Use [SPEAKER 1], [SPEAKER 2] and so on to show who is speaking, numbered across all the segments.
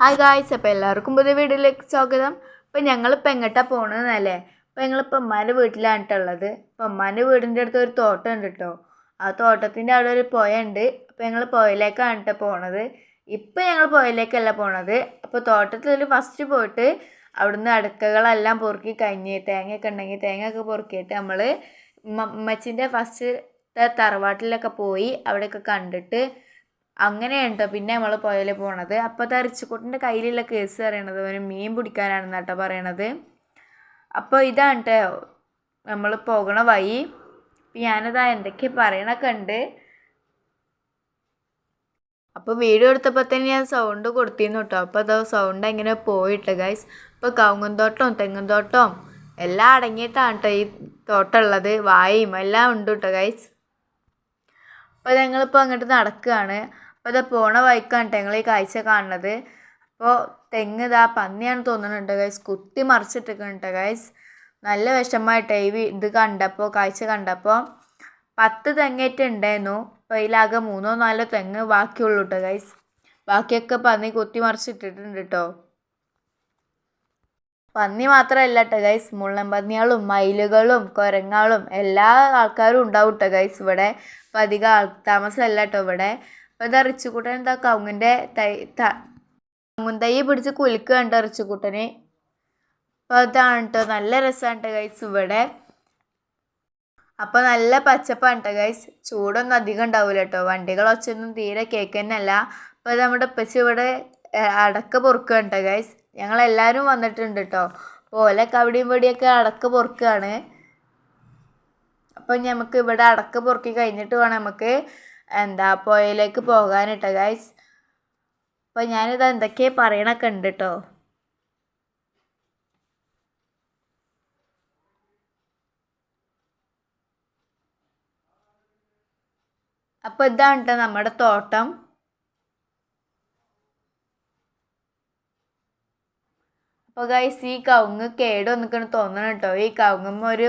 [SPEAKER 1] Hi guys അപ്പോൾ എല്ലാവർക്കും പുതിയ വീഡിയോയിലേക്ക് സ്വാഗതം. അപ്പോൾ ഞങ്ങളിപ്പോൾ എങ്ങോട്ടാണ് പോകണമെന്നല്ലേ അപ്പോൾ ഞങ്ങളിപ്പോൾ ഉമ്മാന്റെ വീട്ടിലാണ് ട്ടോ ഉള്ളത് അപ്പോൾ ഉമ്മാന്റെ വീടിന്റെ അടുത്ത് ഒരു തോട്ടം ഉണ്ട് കേട്ടോ ആ തോട്ടത്തിന്റെ അവിടെ ഒരു പുഴ ഉണ്ട്. അപ്പോൾ ഞങ്ങൾ പുഴയിലേക്കാണ് കേട്ടോ പോണത്. ഇപ്പോൾ ഞങ്ങൾ പുഴയിലേക്കല്ല പോണത്. അപ്പോൾ തോട്ടത്തിൽ ഫസ്റ്റ് പോയിട്ട് അവിടുന്ന് അടുക്കകളെല്ലാം പൊറുക്കി കഴിഞ്ഞ് തേങ്ങയൊക്കെ ഉണ്ടെങ്കിൽ തേങ്ങയൊക്കെ പൊറുക്കിയിട്ട് നമ്മൾ മച്ചിന്റെ ഫസ്റ്റ് തറവാട്ടിലൊക്കെ പോയി അവിടെയൊക്കെ കണ്ടിട്ട് അങ്ങനെയാണ് പിന്നെ നമ്മൾ പുഴയിൽ പോണത്. അപ്പോൾ അത് അരിച്ചുകൂട്ടിന്റെ കയ്യിലുള്ള കേസ് പറയണത്. അവന് മീൻ പിടിക്കാനാണെന്ന് കേട്ടോ പറയണത്. അപ്പോൾ ഇതാണ് കേട്ടോ നമ്മൾ പോകണ വഴി. ഞാനതാ എന്തൊക്കെ പറയണൊക്കെ ഉണ്ട്. അപ്പോൾ വീഡിയോ എടുത്തപ്പോൾ തന്നെ ഞാൻ സൗണ്ട് കൊടുത്തിരുന്നു കേട്ടോ. അപ്പോൾ അത് സൗണ്ട് എങ്ങനെ പോയിട്ട് ഗൈസ് ഇപ്പോൾ കവുങ്ങും തോട്ടവും തെങ്ങും തോട്ടവും എല്ലാം അടങ്ങിയിട്ടാണ് കേട്ടോ ഈ തോട്ടമുള്ളത്. വായയും എല്ലാം ഉണ്ട് കേട്ടോ ഗൈസ് അപ്പോൾ ഞങ്ങളിപ്പോൾ അങ്ങോട്ട് നടക്കുകയാണ് അപ്പോൾ അത് പോണ വഴിക്കാണ് കേട്ടോ ഞങ്ങൾ ഈ കാഴ്ച കാണുന്നത് അപ്പോൾ തെങ്ങ് ഇതാ പന്നിയാണ് തോന്നുന്നുണ്ട് ഗൈസ് കുത്തി മറിച്ചിട്ടിരിക്കുന്നുണ്ട് ഗൈസ് നല്ല വിഷമമായിട്ട് ഈ ഇത് കണ്ടപ്പോൾ കാഴ്ച കണ്ടപ്പോൾ പത്ത് തെങ്ങേറ്റ് ഉണ്ടായിരുന്നു അപ്പോൾ അതിലാകെ മൂന്നോ നാലോ തെങ്ങ് ബാക്കിയുള്ളൂ കേട്ടോ ഗൈസ് ബാക്കിയൊക്കെ പന്നി കുത്തി മറിച്ചിട്ടിട്ടുണ്ട് കേട്ടോ പന്നി മാത്രമല്ല കേട്ടോ ഗൈസ് മുള്ളൻ പന്നികളും മയിലുകളും കുരങ്ങളും എല്ലാ ആൾക്കാരും ഉണ്ടാവും കേട്ടോ ഗൈസ് ഇവിടെ. അപ്പോൾ അധികം താമസമല്ല കേട്ടോ ഇവിടെ. അപ്പോൾ ഇത് എന്താ കവുങ്ങിന്റെ തൈ കവുങ്ങും തൈ പിടിച്ച് കുലുക്കുകയുണ്ട് അപ്പൊ അപ്പോൾ അതാണ് കേട്ടോ നല്ല രസമാണ് ഗൈസ് ഇവിടെ. അപ്പോൾ നല്ല പച്ചപ്പാണ് കേട്ടോ ഗൈസ് ചൂടൊന്നും അധികം ഉണ്ടാവില്ല കേട്ടോ വണ്ടികൾ ഒച്ചൊന്നും തീരെ കേൾക്കുന്നല്ല. അപ്പോൾ നമ്മുടെ ഉപ്പച്ചി ഇവിടെ അടക്ക പൊറുക്കുകയാണ് കേട്ടോ ഗൈസ് ഞങ്ങളെല്ലാവരും വന്നിട്ടുണ്ട് കേട്ടോ പോലെ കവിടിയും പൊടിയൊക്കെ അടക്ക പൊറുക്കുകയാണ് അപ്പോൾ നമുക്ക് ഇവിടെ അടക്ക പൊറുക്കി കഴിഞ്ഞിട്ട് വേണം നമുക്ക് എന്താ പുഴയിലേക്ക് പോകാൻ കേട്ടോ ഗൈസ് അപ്പോൾ ഞാനിത് എന്തൊക്കെയാണ് പറയണൊക്കെ ഉണ്ട് കേട്ടോ അപ്പോൾ ഇതാണ് കേട്ടോ നമ്മുടെ തോട്ടം? അപ്പോൾ ഗൈസ് ഈ കവുങ്ങ് കേട് വന്നിക്കണ് തോന്നണം കേട്ടോ. ഈ കവുങ്ങുമ്മ ഒരു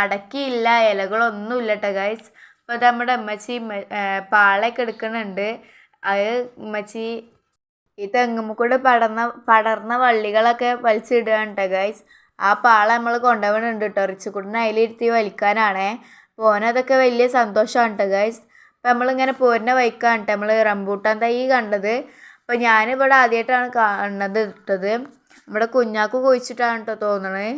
[SPEAKER 1] അടക്കിയില്ല ഇലകളൊന്നും ഇല്ല കേട്ടോ ഗൈസ് അപ്പോൾ നമ്മുടെ അമ്മച്ചി പാളയൊക്കെ എടുക്കുന്നുണ്ട് അത് ഉമ്മച്ചി ഈ തെങ്ങുമ്മ കൂടെ പടർന്ന പടർന്ന വള്ളികളൊക്കെ വലിച്ചിടുകയാണ് കേട്ടോ ഗൈസ് ആ പാള നമ്മൾ കൊണ്ടുപോകുന്നുണ്ട് കേട്ടോ. റിച്ചുകുട്ടിനെ അതിലിരുത്തി വലിക്കാനാണേ. പോനതൊക്കെ വലിയ സന്തോഷമാണ് കേട്ടോ ഗൈസ് അപ്പം നമ്മളിങ്ങനെ പോരുന്ന വൈക്കാണ് കേട്ടോ നമ്മൾ റംബൂട്ടാൻ തൈ കണ്ടത്. അപ്പോൾ ഞാനിവിടെ ആദ്യമായിട്ടാണ് കാണുന്നത് ഇട്ടത്. നമ്മുടെ കുഞ്ഞാക്ക് കുഴിച്ചിട്ടാണ് കേട്ടോ തോന്നണത്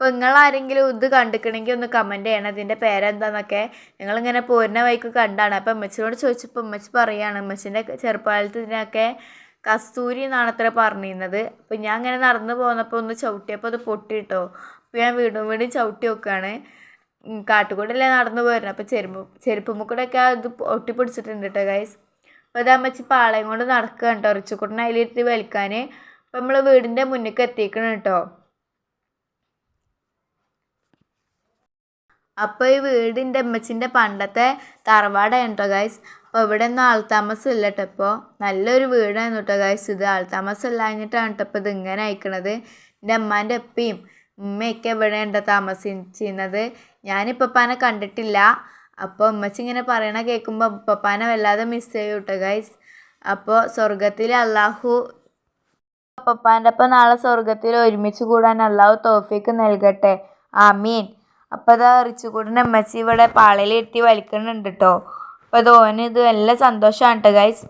[SPEAKER 1] അപ്പോൾ നിങ്ങളാരെങ്കിലും ഇത് കണ്ടിക്കണമെങ്കിൽ ഒന്ന് കമന്റ് ചെയ്യണം. ഇതിന്റെ പേരെന്താന്നൊക്കെ ഞങ്ങളിങ്ങനെ പോരുന്ന വൈക്ക് കണ്ടാണ്. അപ്പോൾ അമ്മച്ചിനോട് ചോദിച്ചപ്പോൾ അമ്മച്ചി പറയുകയാണ് അമ്മച്ചിന്റെ ചെറുപ്പകാലത്ത് ഇതിനൊക്കെ കസ്തൂരി എന്നാണ് അത്ര പറഞ്ഞിരുന്നത്. അപ്പോൾ ഞാൻ ഇങ്ങനെ നടന്നു പോന്നപ്പോൾ ഒന്ന് ചവിട്ടിയപ്പോൾ അത് പൊട്ടിട്ടോ. അപ്പോൾ ഞാൻ വീണ്ടും വീണ്ടും ചവിട്ടി നോക്കുകയാണ് കാട്ടുകൂടല്ലേ നടന്നു പോരുന്നത് അപ്പോൾ ചെരുപ്പ് ചെരുപ്പുമ്മ ഇത് അത് ഒട്ടിപ്പിടിച്ചിട്ടുണ്ട് കേട്ടോ ഗൈസ് അപ്പോൾ അത് അമ്മച്ചി പാളയം കൊണ്ട് നടക്കുകയാണ് കേട്ടോ റിച്ചുക്കുട്ടനെ അതിലിരുത്തി വലിക്കാൻ അപ്പോൾ നമ്മൾ വീടിന്റെ മുന്നിലേക്ക് എത്തിക്കണം കേട്ടോ അപ്പോൾ ഈ വീടിന്റെ അമ്മച്ചിന്റെ പണ്ടത്തെ തറവാടാണ് കേട്ടോ ഗൈസ് അപ്പോൾ ഇവിടെ ഒന്നും ആൾത്താമസം ഇല്ല കേട്ടോ നല്ലൊരു വീടായിരുന്നു കേട്ടോ ഗൈസ് ഇത് ആൾത്താമസം ഇല്ലാഞ്ഞിട്ടാണ് കേട്ടോ ഇത് ഇങ്ങനെ അയക്കണത്. എന്റെ അമ്മാന്റെ അപ്പയും ഉമ്മയൊക്കെ ഇവിടെ ഉണ്ട് താമസിച്ചിരുന്നത്. ഞാനിപ്പോൾ പന കണ്ടിട്ടില്ല. അപ്പോൾ ഉമ്മച്ചി ഇങ്ങനെ പറയണ കേൾക്കുമ്പോൾ പപ്പാനെ വല്ലാതെ മിസ് ചെയ്യും കേട്ടോ ഗൈസ് അപ്പോൾ സ്വർഗത്തിൽ അള്ളാഹു പപ്പാന്റെ ഒപ്പം നാളെ സ്വർഗത്തിൽ ഒരുമിച്ച് കൂടാൻ അള്ളാഹു തോഫിക്ക് നൽകട്ടെ. ആമീൻ. അപ്പോൾ അത് റിച്ചുകൂടിന്റെ അമ്മച്ചി ഇവിടെ പാളയിൽ എത്തി വലിക്കുന്നുണ്ട് കേട്ടോ അപ്പോൾ അത് ഇത് നല്ല സന്തോഷമാണ് കേട്ടോ ഗൈസ്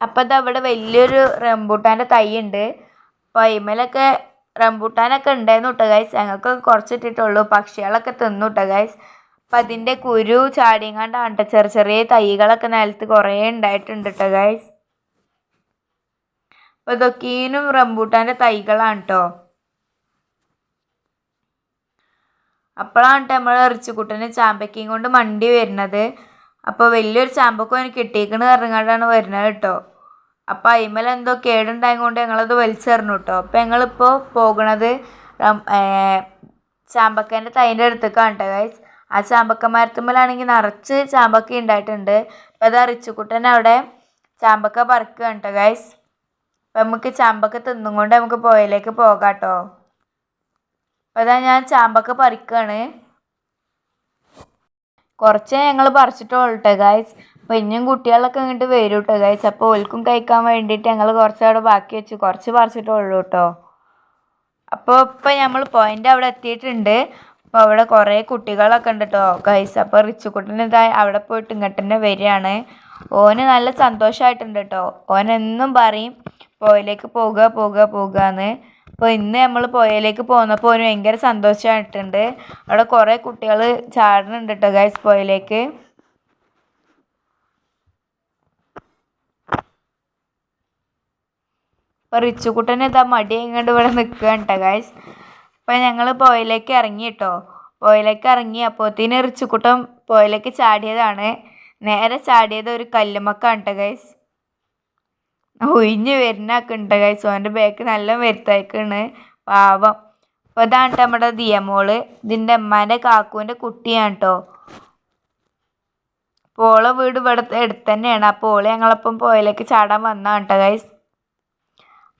[SPEAKER 1] അപ്പോൾ അത് അവിടെ വലിയൊരു റംബൂട്ടാന്റെ തൈ ഉണ്ട് അപ്പോൾ അയിമലൊക്കെ റംബൂട്ടാനൊക്കെ ഉണ്ടായിരുന്നു കേട്ടോ ഗൈസ് ഞങ്ങൾക്ക് കുറച്ചിട്ടിട്ടുള്ളൂ പക്ഷികളൊക്കെ തിന്നു കേട്ടോ ഗൈസ് അപ്പം അതിന്റെ കുരു ചാടിയങ്ങാണ്ടാണ് ചെറിയ ചെറിയ തൈകളൊക്കെ നിലത്ത് കുറേ ഉണ്ടായിട്ടുണ്ട് കേട്ടോ ഗൈസ് അപ്പോൾ ഇതൊക്കെയും റംബൂട്ടാന്റെ തൈകളാണ് കേട്ടോ അപ്പോഴാണ് കേട്ടോ നമ്മൾ ഇറച്ചിക്കുട്ടന് ചാമ്പക്കയും കൊണ്ട് മണ്ടി വരുന്നത്. അപ്പോൾ വലിയൊരു ചാമ്പക്കം എനിക്ക് കിട്ടിയേക്കണ് അറിഞ്ഞാണ്ടാണ് വരുന്നത് കേട്ടോ. അപ്പോൾ അയിമേൽ എന്തോ കേടുണ്ടായത് കൊണ്ട് ഞങ്ങളത് വലിച്ചെറിഞ്ഞു കേട്ടോ അപ്പോൾ ഞങ്ങളിപ്പോൾ ഏർ ചാമ്പക്കേന്റെ തൈന്റെ അടുത്തേക്കാണ് കേട്ടോ ഗൈസ് ആ ചാമ്പക്ക മരത്തുമ്മലാണെങ്കിൽ നിറച്ച് ചാമ്പക്ക ഉണ്ടായിട്ടുണ്ട്. അപ്പോൾ അത് അറിച്ചുക്കുട്ടൻ അവിടെ ചാമ്പക്ക പറിക്കുകയാണ് കേട്ടോ ഗൈസ് അപ്പം നമുക്ക് ചാമ്പക്ക തിന്നും കൊണ്ട് നമുക്ക് പുഴയിലേക്ക് പോകാം കേട്ടോ അതാ ഞാൻ ചാമ്പക്ക പറിക്കുകയാണ് കുറച്ച് ഞങ്ങൾ പറിച്ചിട്ടുള്ളൂ ഗായ്സ് അപ്പോൾ ഇനിയും കുട്ടികളൊക്കെ ഇങ്ങോട്ട് വരും കേട്ടോ ഗായ്സ് അപ്പോൾ ഓൽക്കും കഴിക്കാൻ വേണ്ടിയിട്ട് ഞങ്ങൾ കുറച്ച് അവിടെ ബാക്കി വെച്ച്. കുറച്ച് പറിച്ചിട്ടേ ഉള്ളൂ കേട്ടോ അപ്പോൾ ഇപ്പം നമ്മൾ പോയിന്റ് അവിടെ എത്തിയിട്ടുണ്ട്. അപ്പോൾ അവിടെ കുറേ കുട്ടികളൊക്കെ ഉണ്ട് കേട്ടോ ഗൈസ് അപ്പോൾ റിച്ചുക്കുട്ടൻ ഇതാ അവിടെ പോയിട്ട് ഇങ്ങോട്ട് തന്നെ വരികയാണ്. ഓന് നല്ല സന്തോഷമായിട്ടുണ്ട് കേട്ടോ ഓനെന്നും പറയും പോയിലേക്ക് പോകുക പോകുക പോകുക എന്ന് അപ്പോൾ ഇന്ന് നമ്മൾ പുഴയിലേക്ക് പോന്നപ്പോൾ ഒരു ഭയങ്കര സന്തോഷമായിട്ടുണ്ട് അവിടെ കുറേ കുട്ടികൾ ചാടുന്നുണ്ട് കേട്ടോ ഗൈസ് പുഴയിലേക്ക്. അപ്പോൾ റിച്ചുക്കുട്ടൻ ഇതാ മടി എങ്ങാണ്ട് ഇവിടെ നിൽക്കുകയാണ് കേട്ടോ ഗൈസ് അപ്പോൾ ഞങ്ങൾ പുഴയിലേക്ക് ഇറങ്ങി കേട്ടോ പുഴയിലേക്ക് ഇറങ്ങി അപ്പോഴത്തേന് റിച്ചുക്കുട്ടൻ പുഴയിലേക്ക് ചാടിയതാണ്. നേരെ ചാടിയത് ഒരു കല്ലുമ്മക്കാണ് കേട്ടോ ഗൈസ് ഒഴിഞ്ഞ് വരുന്നൊക്കെ ഉണ്ട് ഗൈസ് ഓന്റെ ബാക്ക് നല്ല വരുത്തായിക്കാണ് പാവം. അപ്പോൾ ഇതാണ് നമ്മുടെ ദിയമോൾ. ഇതിന്റെ അമ്മാന്റെ കാക്കുവിന്റെ കുട്ടിയാണ് കേട്ടോ അപ്പോൾ ഓളെ വീട് ഇവിടെ അടുത്ത് തന്നെയാണ് അപ്പോൾ ഓൾ ഞങ്ങളപ്പം പോയിലേക്ക് ചാടാൻ വന്നതാണ് കേട്ടോ ഗൈസ്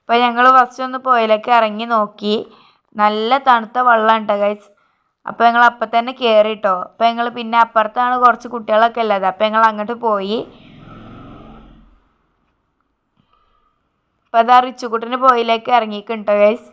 [SPEAKER 1] അപ്പോൾ ഞങ്ങൾ ഫസ്റ്റ് ഒന്ന് പുഴയിലേക്ക് ഇറങ്ങി നോക്കി. നല്ല തണുത്ത വെള്ളമാണ് കേട്ടോ ഗൈസ് അപ്പോൾ ഞങ്ങൾ അപ്പം തന്നെ കയറി കേട്ടോ അപ്പോൾ ഞങ്ങൾ പിന്നെ അപ്പുറത്താണ് കുറച്ച് കുട്ടികളൊക്കെ ഉള്ളത്. അപ്പോൾ ഞങ്ങൾ അങ്ങോട്ട് പോയി. അപ്പോൾ അതാ റിച്ചുകൂട്ടിന് പോയിലേക്ക് ഇറങ്ങിക്കുണ്ടോ ഗൈസ്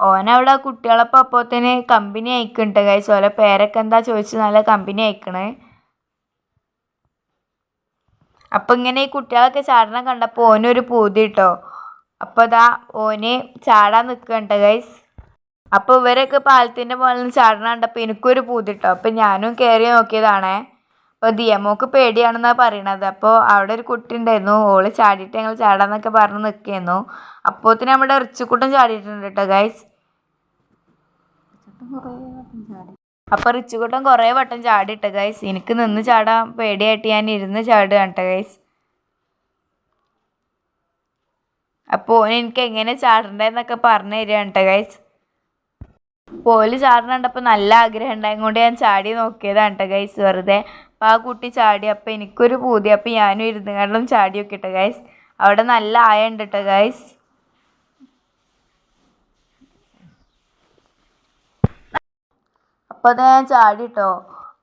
[SPEAKER 1] ഓനവിടെ കുട്ടികളെ പപ്പത്തിന് കമ്പനി അയക്കുന്നുണ്ട് ഗൈസ് ഓലെ പേരൊക്കെ എന്താ ചോദിച്ച് നല്ല കമ്പനി അയക്കണേ. അപ്പം ഇങ്ങനെ ഈ കുട്ടികളൊക്കെ ചാടണം കണ്ടപ്പോൾ ഓനൊരു പൂതി കേട്ടോ അപ്പോൾ ഇതാ ഓന് ചാടാൻ നിൽക്കണ്ട ഗൈസ് അപ്പോൾ ഇവരൊക്കെ പാലത്തിന്റെ മുകളിൽ നിന്ന് ചാടണം കണ്ടപ്പോൾ എനിക്കൊരു പൂതിട്ടോ. അപ്പൊ അപ്പം ഞാനും കയറി നോക്കിയതാണേ. അപ്പോൾ ദിയമോക്ക് പേടിയാണെന്നാണ് പറയണത്. അപ്പോൾ അവിടെ ഒരു കുട്ടി ഉണ്ടായിരുന്നു. ഓൾ ചാടിയിട്ട് ഞങ്ങൾ ചാടാന്നൊക്കെ പറഞ്ഞ് നിൽക്കുകയായിരുന്നു അപ്പോത്തിന് നമ്മുടെ റിച്ചുക്കുട്ടൻ ചാടിയിട്ടുണ്ട് കേട്ടോ ഗൈസ് അപ്പോൾ റിച്ചുകുട്ടൻ കുറേ വട്ടം ചാടിയിട്ട് ഗൈസ് എനിക്ക് നിന്ന് ചാടാൻ പേടിയായിട്ട് ഞാൻ ഇരുന്ന് ചാടുകയാണ് കേട്ടോ ഗൈസ് അപ്പോൾ ഓൻ എനിക്ക് എങ്ങനെ ചാടണ്ടേന്നൊക്കെ പറഞ്ഞു തരികയാണ് കേട്ടോ ഗൈസ് പോൽ ചാടണ കണ്ടപ്പോൾ നല്ല ആഗ്രഹം ഉണ്ടായത് കൊണ്ട് ഞാൻ ചാടി നോക്കിയതാണ് കേട്ടോ ഗൈസ് വെറുതെ. അപ്പോൾ ആ കുട്ടി ചാടി. അപ്പോൾ എനിക്കൊരു പൂതി. അപ്പോൾ ഞാനും ഇരുന്ന് കണ്ടും ചാടി നോക്കിട്ടോ ഗൈസ് അവിടെ നല്ല ആയ ഉണ്ട് കേട്ടോ ഗൈസ് അപ്പോൾ അത് ഞാൻ ചാടിട്ടോ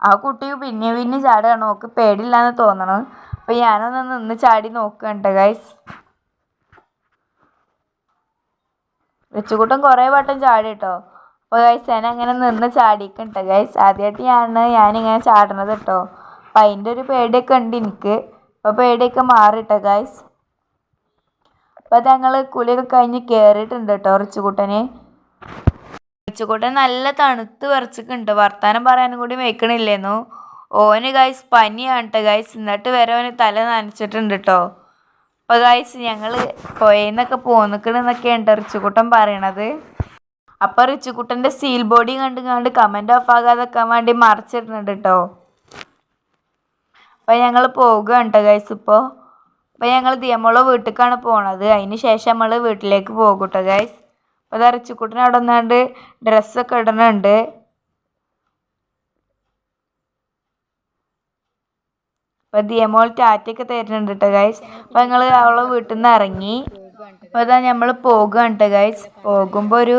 [SPEAKER 1] ആ കുട്ടി പിന്നെ പിന്നെ ചാടുകയാണ് നോക്ക് പേടിയില്ലാന്ന് തോന്നണം. അപ്പോൾ ഞാനൊന്ന് നിന്ന് ചാടി നോക്കുകയാണ് ഗൈസ് വെച്ചുകൂട്ടം കുറേ വട്ടം ചാടി കേട്ടോ അപ്പോൾ ഗൈസ് ഞാൻ അങ്ങനെ നിന്ന് ചാടിക്കണ്ട ഗൈസ് ആദ്യമായിട്ട് ഞാൻ ഞാനിങ്ങനെ ചാടണത് കേട്ടോ അപ്പം അതിന്റെ ഒരു പേടിയൊക്കെ ഉണ്ട് എനിക്ക്. അപ്പോൾ പേടിയൊക്കെ മാറിട്ടോ ഗൈസ് അപ്പോൾ ഞങ്ങൾ കുളിയൊക്കെ കഴിഞ്ഞ് കയറിയിട്ടുണ്ട് കേട്ടോ ഉറച്ചുകൂട്ടന്. ഉറച്ചുകൂട്ടൻ നല്ല തണുത്ത് വിറച്ചിട്ടുണ്ട്. വർത്താനം പറയാനും കൂടി വെക്കണില്ലേന്നു ഓന് ഗൈസ് പനിയാണ് കേട്ടോ ഗൈസ് എന്നിട്ട് വരെ ഓന് തല നനച്ചിട്ടുണ്ട് കേട്ടോ അപ്പോൾ ഗൈസ് ഞങ്ങൾ പുഴയിന്നൊക്കെ പോന്നിക്കണെന്നൊക്കെയാണ് ഉറച്ചുകൂട്ടൻ പറയണത്. അപ്പോൾ റിച്ചുകുട്ടന്റെ സ്റ്റീൽ ബോഡി കണ്ട് കണ്ട് കമന്റ് ഓഫ് ആകാതെക്കാൻ വേണ്ടി മറച്ചിടുന്നുണ്ട് കേട്ടോ അപ്പോൾ ഞങ്ങൾ പോകുകയാണ് ഗൈസ് ഇപ്പോൾ അപ്പോൾ ഞങ്ങൾ ദിയമോളെ വീട്ടിലേക്കാണ് പോണത്. അതിന് ശേഷം നമ്മൾ വീട്ടിലേക്ക് പോകും കേട്ടോ ഗൈസ് അപ്പോൾ അത് റിച്ചുകുട്ടൻ അവിടെ നിന്നാണ്ട് ഡ്രസ്സൊക്കെ ഇടണുണ്ട് അപ്പോൾ ദിയമോൾ ടാറ്റയൊക്കെ തരുന്നുണ്ട് കേട്ടോ ഗൈസ് അപ്പോൾ ഞങ്ങൾ അവളെ വീട്ടിൽ നിന്ന് ഇറങ്ങി. അപ്പോൾ ഇതാ നമ്മൾ പോകുകയാണ് കേട്ടോ ഗൈസ് പോകുമ്പോൾ ഒരു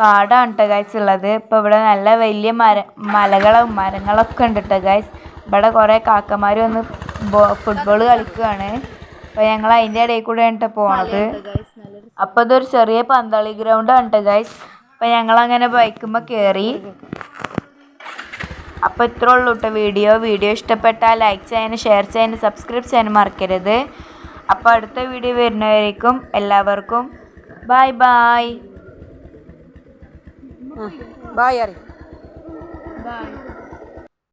[SPEAKER 1] കാടാണ് കേട്ടോ ഗൈസ് ഉള്ളത് ഇപ്പോൾ ഇവിടെ നല്ല വലിയ മര മലകളും മരങ്ങളൊക്കെ ഉണ്ട് കേട്ടോ ഗൈസ് ഇവിടെ കുറേ കാക്കമാർ വന്ന് ഫുട്ബോൾ കളിക്കുകയാണ് അപ്പോൾ ഞങ്ങൾ അതിന്റെ ഇടയിൽ കൂടെയാണ് കേട്ടോ പോണത്. അപ്പോൾ ഇതൊരു ചെറിയ പന്തളി ഗ്രൗണ്ടാണ് കേട്ടോ ഗൈസ് അപ്പോൾ ഞങ്ങളങ്ങനെ ബൈക്കുമ്പോൾ കയറി അപ്പോൾ ഇത്രേ ഉള്ളൂ കേട്ടോ വീഡിയോ. വീഡിയോ ഇഷ്ടപ്പെട്ടാൽ ലൈക്ക് ചെയ്യാനും ഷെയർ ചെയ്യാനും സബ്സ്ക്രൈബ് ചെയ്യാനും മറക്കരുത്. അപ്പോൾ അടുത്ത വീഡിയോ വരുന്നവരേക്കും എല്ലാവർക്കും ബായ് ബായ്
[SPEAKER 2] ബായ് അറി
[SPEAKER 1] ബായ്